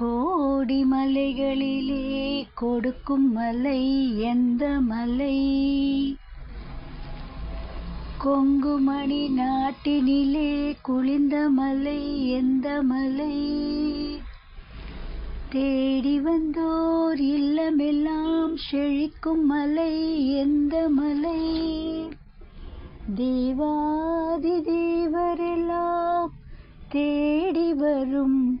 கோடி மலைகளிலே கொடுக்கும் மலை எந்த மலை? கொங்குமணி நாட்டினிலே குளிர்ந்த மலை எந்த மலை? தேடி வந்தோர் இல்லமெல்லாம் செழிக்கும் மலை எந்த மலை? தேவாதி தேவரெல்லாம் தேடி வரும்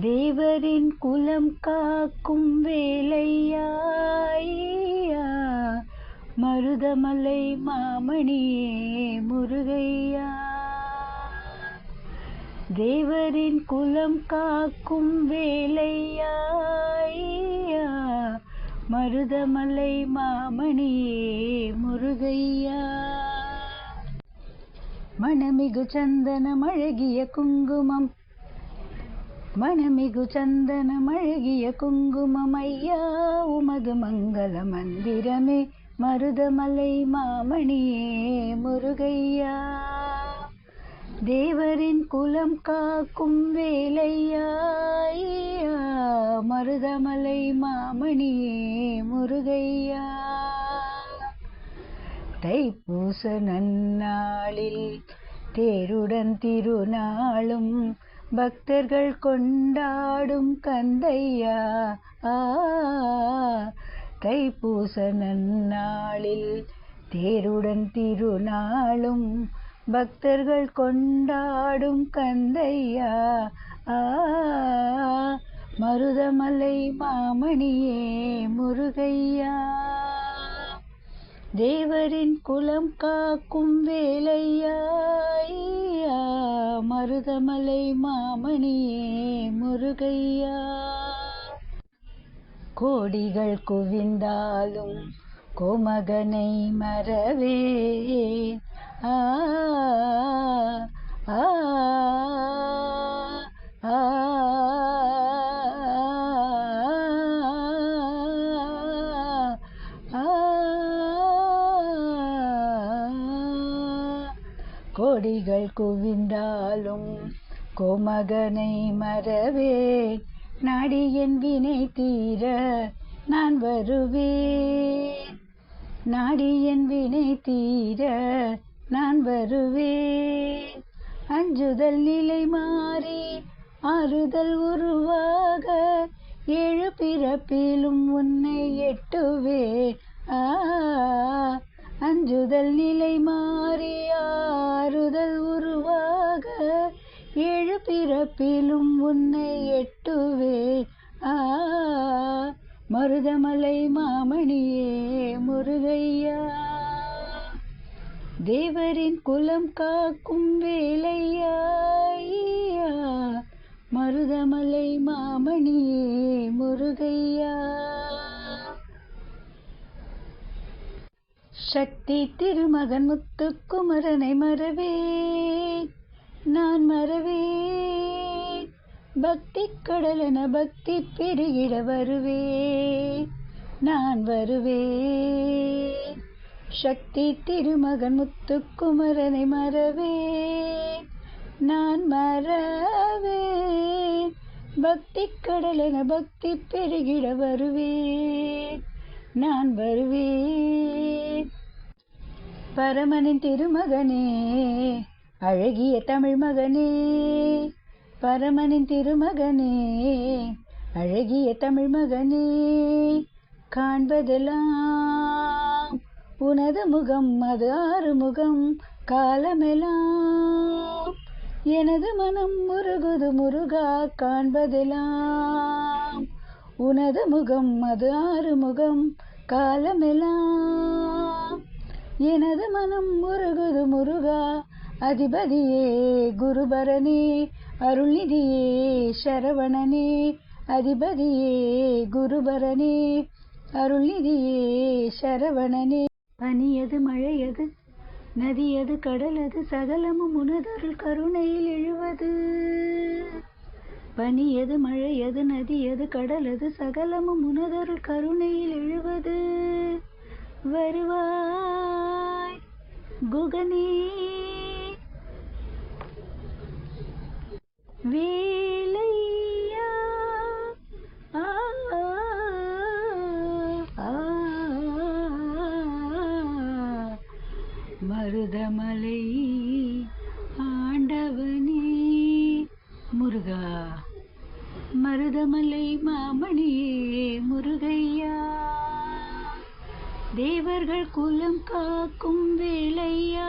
தேவரின் குலம் காக்கும் வேலையாயா மருதமலை மாமணியே முருகையா? தேவரின் குலம் காக்கும் வேலையாயா மருதமலை மாமணியே முருகையா? மணமிகு சந்தனம் அழகிய குங்குமம் மணமிகு சந்தனமழகிய குங்குமமையா உமது மங்கள மந்திரமே மருதமலை மாமணியே முருகையா. தேவரின் குலம் காக்கும் வேலையா மருதமலை மாமணியே முருகையா. தைப்பூச நன்னாளில் தேருடன் திருநாளும் பக்தர்கள் கொண்டாடும் கந்தையா? தைப்பூச நன்னாளில் தேருடன் திருநாளும் பக்தர்கள் கொண்டாடும் கந்தையா? மருதமலை மாமணியே முருகையா? தேவரின் குலம் காக்கும் வேலை மருதமலை மாமணியே முருகையா. கோடிகள் குவிந்தாலும் கோமகனை மறவே. ஆ ஆ. கொடிகள் குவிந்தாலும் கோமகனை மறவேன் நாடியன் வினை தீர நான் வருவேன். நாடியன் வினை தீர நான் வருவேன். அஞ்சுதல் நிலை மாறி ஆறுதல் உருவாக ஏழு பிறப்பிலும் உன்னை எட்டுவேன் ஆ அஞ்சுதல் நிலை மாறியா பிறப்பிலும் உன்னை எட்டுவேன் ஆ மருதமலை மாமணியே முருகையா. தேவரின் குலம் காக்கும் வேலையா மருதமலை மாமணியே முருகையா. சக்தி திருமகன் முத்துக்குமரனை மறவேன் பக்தி கடலென பக்தி பெருகிட வருவே. நான் வருவே. சக்தி திருமகன் முத்துக்குமரனை மறவே. நான் மறவே. பக்தி கடலென பக்தி பெருகிட வருவே. நான் வருவே. பரமனின் திருமகனே அழகிய தமிழ் மகனே பரமனின் திருமகனே அழகிய தமிழ் மகனே காண்பதெல்லாம் உனது முகம் அது ஆறு முகம் காலமெல்லாம் எனது மனம் முருகுது முருகா காண்பதெல்லாம் உனது முகம் அது ஆறு முகம் காலமெல்லாம் எனது மனம் முருகுது முருகா அதிபதியே குருபரனே அருள்நிதியே சரவணனே அதிபதியே குருபரனே அருள்நிதியே சரவணனே. பனியது மழையது நதியது கடலது சகலமும் உனதருள் கருணையில் எழுவது. பனியது மழையது நதியது கடலது சகலமும் உனதருள் கருணையில் எழுவது. வருவாய் குகனே வேலையா? மருதமலை ஆண்டவனே. முருகா மருதமலை மாமணியே முருகையா. தேவர்கள் குலம் காக்கும் வேலையா